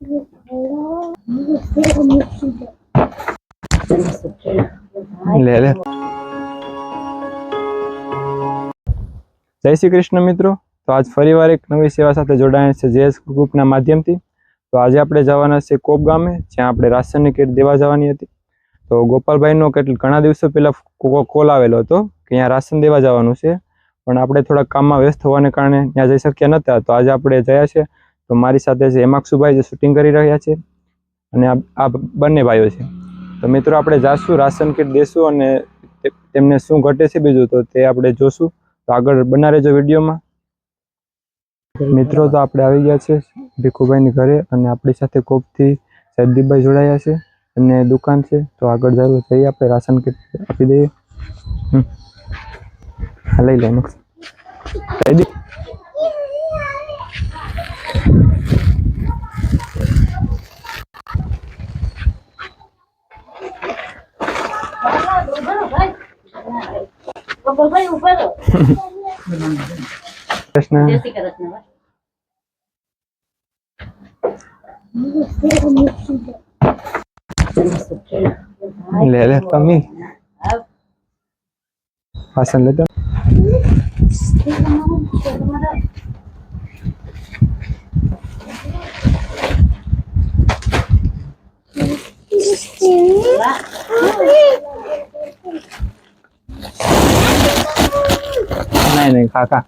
લે જય શ્રી કૃષ્ણ મિત્રો. તો આજ ફરીવાર એક નવી સેવા સાથે જોડાયા છે જેએસ ગ્રુપના માધ્યમથી. તો આજે આપણે જવાના છે કોપ ગામે, જ્યાં આપણે રાશનની કીટ દેવા જવાની હતી. તો ગોપાલભાઈનો કેટલા ઘણા દિવસો પહેલા કોલ આવેલો હતો કે અહીંયા રાશન દેવા જવાનું છે. પણ આપણે થોડાક કામમાં વ્યસ્ત હોવાને કારણે ત્યાં જઈ શક્યા નહોતા તો આજે આપણે જયા છે તો મારી સાથે છે હેમાક્ષુભાઈ જે શૂટિંગ કરી રહ્યા છે અને આ બંને ભાઈઓ છે. તો મિત્રો, આપણે જાશું, રાશન કીટ દેશું અને તેમને શું ઘટે છે બીજું તો તે આપણે જોશું. તો આગળ બના રહેજો વિડીયોમાં. મિત્રો, તો આપણે આવી ગયા છે ભીખુભાઈની ઘરે અને આપણી સાથે કોપથી સૈદીપભાઈ જોડાયા છે. એમને દુકાન છે. તો આગળ જરૂર જઈએ આપણે, રાશન કીટ આપી દઈએ. લઈ લે સૈદીપ કૃષ્ણ જય શ્રી કૃષ્ણ ભાઈ. લે લે તમે વાસણ લેતા નહીં નહીં ખા ખા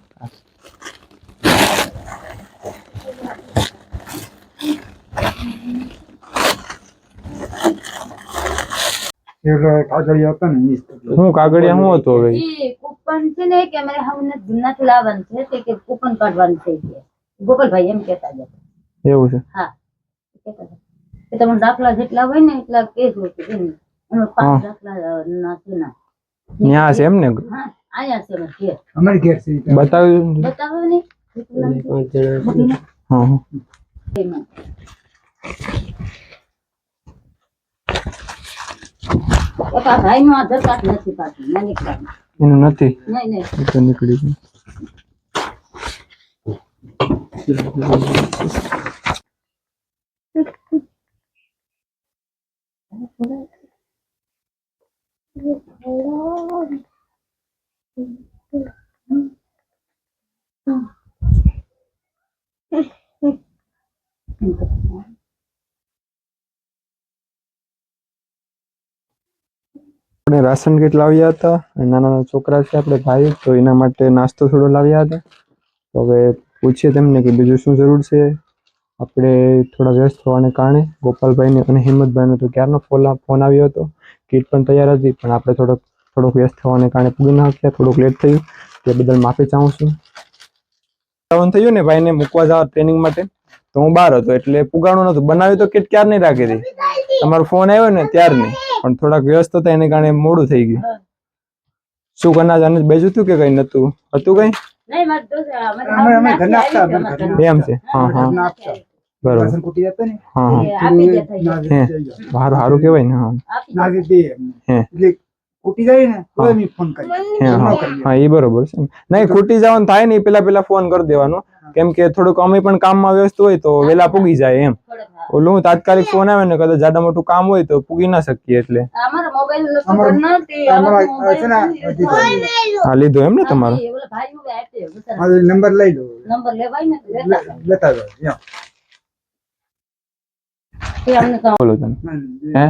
કાગળિયા હતા ને ઈ જ. હું કાગળિયા હું હતું હવે કૂપન છે ને કે અમારે હમને નથી લાવવાનું છે તે કે કૂપન કાઢવાનું છે કે ગોપાલભાઈ એમ કહેતા હતા એવું છે? હા કે દાખલા જેટલા હોય ને એટલા કેસ હોય પાંચ દાખલા ના છે ના. ત્યાં એમ ને હા. આયા છે અમારે ઘેર. અમારી ઘેર છે બતાવ્યું બતાવો ને? હા આધાર કાર્ડ નથી પાછું ના. એનું નથી? નહીં નહીં. તો નીકળી ગયું. આપણે રાશન કીટ લાવ્યા હતા નાના નાના છોકરા છે આપણે ભાઈ, તો એના માટે નાસ્તો થોડો લાવ્યા હતા. તો હવે પૂછીએ તેમને કે બીજું શું જરૂર છે? આપણે થોડા વ્યસ્ત હોવાને કારણે ગોપાલભાઈને અને હિંમતભાઈનો તો ક્યારનો ફોન ફોન આવ્યો હતો. કીટ પણ તૈયાર હતી, પણ આપણે થોડોક થોડોક વ્યસ્ત થવાને કારણે પૂગી નાખ્યા થોડુંક લેટ થયું તે બદલ માફી ચાહું છું. જવાનું થયું ને ભાઈને મૂકવા જવા ટ્રેનિંગ માટે તો હું બહાર હતો એટલે પુગાણું નતું બનાવ્યું તો કીટ ક્યારે નહીં રાખી હતી? તમારો ફોન આવ્યો ને ત્યારની પણ થોડાક વ્યસ્ત હતા એને કારણે મોડું થઈ ગયું. શું કરના જાને બેજું હતું કે કઈ નતું હતું કઈ? નહીં. એમ છે? હા હા. બરોબર. રાશન કુટી જતા ને હા હા. સારું કેવાય ને હા. કુટી જાય ને તો. એમ ફોન કરી હા એ બરોબર છે. નહીં ખૂટી જવાનું થાય ને પેલા પેલા ફોન કરી દેવાનો. કેમ કે થોડુંક અમે પણ કામમાં વ્યસ્ત હોય તો વેલા પૂગી જાય એમ. ઓલું તાત્કાલિક ફોન આવે ને કદાચ જાડા મોટું કામ હોય તો પૂગી ના શકીએ એટલે. હા લીધો એમ ને તમારો? નંબર લઈ લો. નંબર લેવાય ને લેતા જાઓ. બોલો તમે. હે?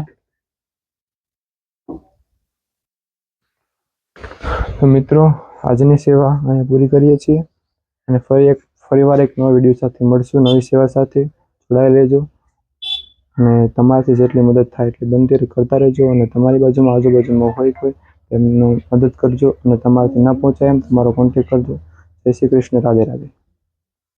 તો મિત્રો, આજની સેવા અહીંયા પૂરી કરીએ છીએ અને ફરી એક ફરીવાર એક નવા વીડિયો સાથે મળશું. નવી સેવા સાથે જોડાઈ લેજો અને તમારાથી જેટલી મદદ થાય એટલી બનતી કરતા રહેજો અને તમારી બાજુમાં આજુબાજુમાં હોય કોઈ એમનું મદદ કરજો અને તમારાથી ના પહોંચાય એમ તમારો કોન્ટેક કરજો. જય શ્રી કૃષ્ણ, રાધે રાધે.